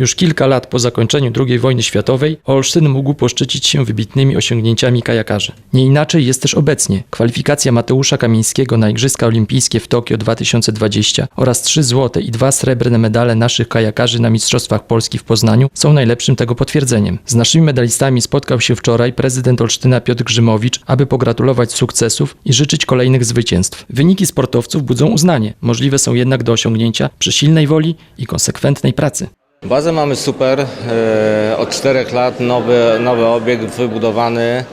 Już kilka lat po zakończeniu II wojny światowej Olsztyn mógł poszczycić się wybitnymi osiągnięciami kajakarzy. Nie inaczej jest też obecnie. Kwalifikacja Mateusza Kamińskiego na Igrzyska Olimpijskie w Tokio 2020 oraz trzy złote i dwa srebrne medale naszych kajakarzy na Mistrzostwach Polski w Poznaniu są najlepszym tego potwierdzeniem. Z naszymi medalistami spotkał się wczoraj prezydent Olsztyna Piotr Grzymowicz, aby pogratulować sukcesów i życzyć kolejnych zwycięstw. Wyniki sportowców budzą uznanie, możliwe są jednak do osiągnięcia przy silnej woli i konsekwentnej pracy. Bazę mamy super. e, Od czterech lat nowy, nowy obiekt wybudowany e,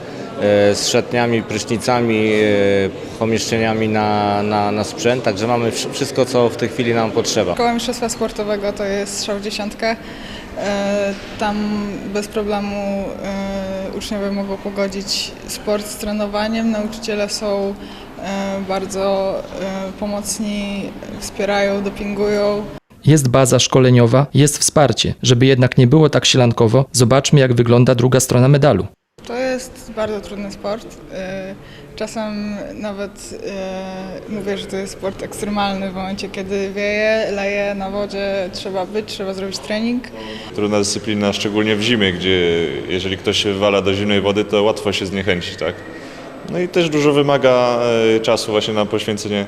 z szatniami, prysznicami, e, pomieszczeniami na, na, na sprzęt, także mamy wsz- wszystko, co w tej chwili nam potrzeba. Szkoła Mistrzostwa Sportowego to jest strzał w dziesiątkę. Tam bez problemu uczniowie mogą pogodzić sport z trenowaniem. Nauczyciele są bardzo pomocni, wspierają, dopingują. Jest baza szkoleniowa, jest wsparcie. Żeby jednak nie było tak sielankowo, zobaczmy jak wygląda druga strona medalu. To jest bardzo trudny sport. E, Czasem nawet e, mówię, że to jest sport ekstremalny w momencie, kiedy wieje, leje na wodzie, trzeba być, trzeba zrobić trening. Trudna dyscyplina, szczególnie w zimie, gdzie jeżeli ktoś się wywala do zimnej wody, to łatwo się zniechęcić, tak? No i też dużo wymaga e, czasu właśnie na poświęcenie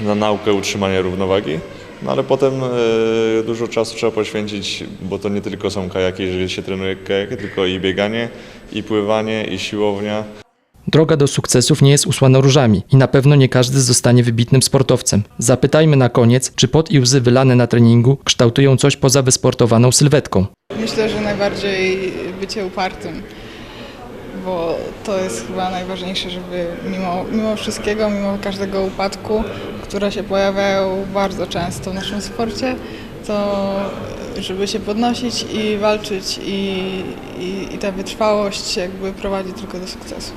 na naukę utrzymania równowagi. No ale potem e, dużo czasu trzeba poświęcić, bo to nie tylko są kajaki, jeżeli się trenuje kajaki, tylko i bieganie, i pływanie, i siłownia. Droga do sukcesów nie jest usłana różami i na pewno nie każdy zostanie wybitnym sportowcem. Zapytajmy na koniec, czy pot i łzy wylane na treningu kształtują coś poza wysportowaną sylwetką. Myślę, że najbardziej bycie upartym, bo to jest chyba najważniejsze, żeby mimo, mimo wszystkiego, mimo każdego upadku, które się pojawiają bardzo często w naszym sporcie, to żeby się podnosić i walczyć i, i, i ta wytrwałość jakby prowadzi tylko do sukcesu.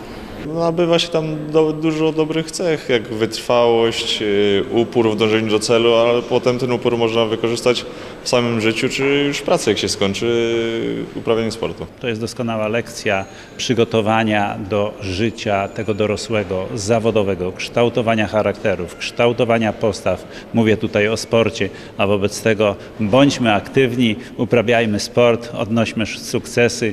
No, nabywa się tam do, dużo dobrych cech, jak wytrwałość, yy, upór w dążeniu do celu, ale potem ten upór można wykorzystać w samym życiu, czy już pracy, jak się skończy yy, uprawianie sportu. To jest doskonała lekcja przygotowania do życia tego dorosłego, zawodowego, kształtowania charakterów, kształtowania postaw. Mówię tutaj o sporcie, a wobec tego bądźmy aktywni, uprawiajmy sport, odnośmy sukcesy